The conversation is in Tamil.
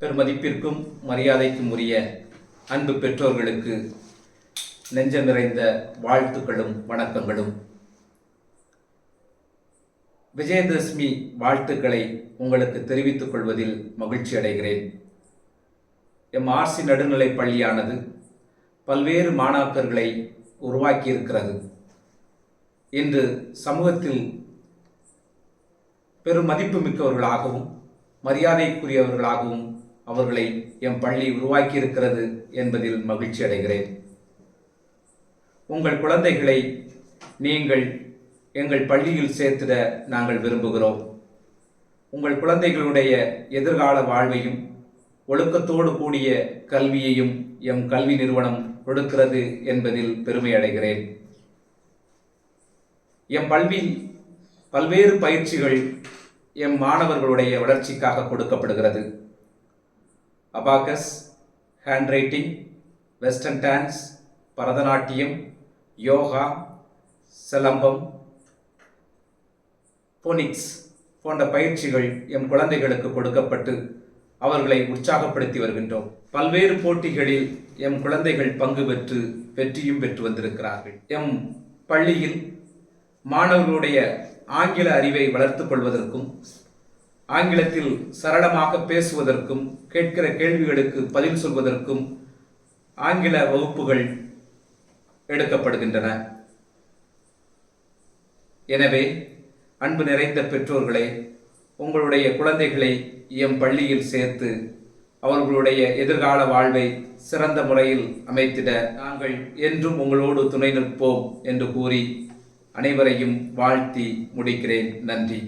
பெருமதிப்பிற்கும் மரியாதைக்கும் உரிய அன்பு பெற்றோர்களுக்கு நெஞ்சம் நிறைந்த வாழ்த்துக்களும் வணக்கங்களும். விஜயதசமி வாழ்த்துக்களை உங்களுக்கு தெரிவித்துக் கொள்வதில் மகிழ்ச்சி அடைகிறேன். எம் ஆர்சி நடுநிலை பள்ளியானது பல்வேறு மாணாக்கர்களை உருவாக்கியிருக்கிறது. இன்று சமூகத்தில் பெரும் மதிப்பு மிக்கவர்களாகவும் மரியாதைக்குரியவர்களாகவும் அவர்களை எம் பள்ளி உருவாக்கியிருக்கிறது என்பதில் மகிழ்ச்சி அடைகிறேன். உங்கள் குழந்தைகளை நீங்கள் எங்கள் பள்ளியில் சேர்த்திட நாங்கள் விரும்புகிறோம். உங்கள் குழந்தைகளுடைய எதிர்கால வாழ்வையும் ஒழுக்கத்தோடு கூடிய கல்வியையும் எம் கல்வி நிறுவனம் கொடுக்கிறது என்பதில் பெருமை அடைகிறேன். எம் பல்வியில் பல்வேறு பயிற்சிகள் எம் மாணவர்களுடைய வளர்ச்சிக்காக கொடுக்கப்படுகிறது. Abacus hand writing western dance Bharatanatyam yoga silambam phonics போன்ற பயிற்சிகள் எம் குழந்தைகளுக்கு கொடுக்கப்பட்டு அவர்களை உற்சாகப்படுத்தி வருகின்றோம். பல்வேறு போட்டிகளில் எம் குழந்தைகள் பங்கு பெற்று வெற்றியும் பெற்று வந்திருக்கிறார்கள். எம் பள்ளியில் மாணவர்களுடைய ஆங்கில அறிவை வளர்த்துக் கொள்வதற்கும் ஆங்கிலத்தில் சரளமாக பேசுவதற்கும் கேட்கிற கேள்விகளுக்கு பதில் சொல்வதற்கும் ஆங்கில வகுப்புகள் எடுக்கப்படுகின்றன. எனவே அன்பு நிறைந்த பெற்றோர்களே உங்களுடைய குழந்தைகளை எம் பள்ளியில் சேர்த்து அவர்களுடைய எதிர்கால வாழ்வை சிறந்த முறையில் அமைத்திட நாங்கள் என்றும் உங்களோடு துணை நிற்போம் என்று கூறி அனைவரையும் வாழ்த்தி முடிக்கிறேன். நன்றி.